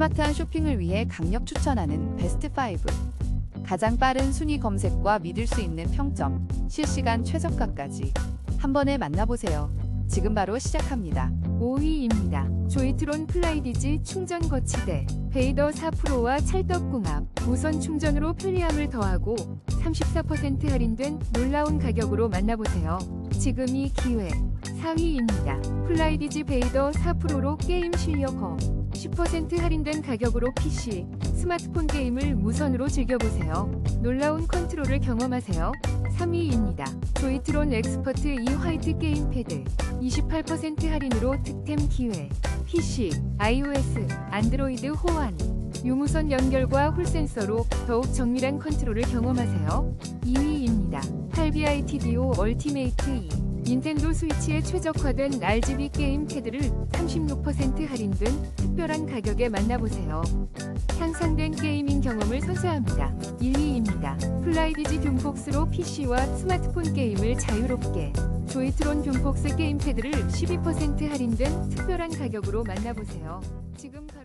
스마트한 쇼핑을 위해 강력 추천하는 베스트 5. 가장 빠른 순위 검색과 믿을 수 있는 평점, 실시간 최저가까지 한 번에 만나보세요. 지금 바로 시작합니다. 5위입니다. 조이트론 플라이디지 충전 거치대 베이더 4%와 찰떡궁합 무선 충전으로 편리함을 더하고 34% 할인된 놀라운 가격으로 만나보세요. 지금이 기회. 4위입니다. 플라이디지 베이더 4%로 게임 실력 업 10% 할인된 가격으로 PC, 스마트폰 게임을 무선으로 즐겨보세요. 놀라운 컨트롤을 경험하세요. 3위입니다. 조이트론 엑스퍼트 2 화이트 게임 패드 28% 할인으로 득템 기회 PC, iOS, 안드로이드 호환 유무선 연결과 홀 센서로 더욱 정밀한 컨트롤을 경험하세요. 2위입니다. 8BI TDO 얼티메이트 2 닌텐도 스위치에 최적화된 RGB 게임 패드를 36% 할인된 특별한 가격에 만나보세요. 향상된 게이밍 경험을 선사합니다. 1위입니다. 플라이디지 둠폭스로 PC와 스마트폰 게임을 자유롭게 조이트론 둠폭스 게임 패드를 12% 할인된 특별한 가격으로 만나보세요. 지금 가-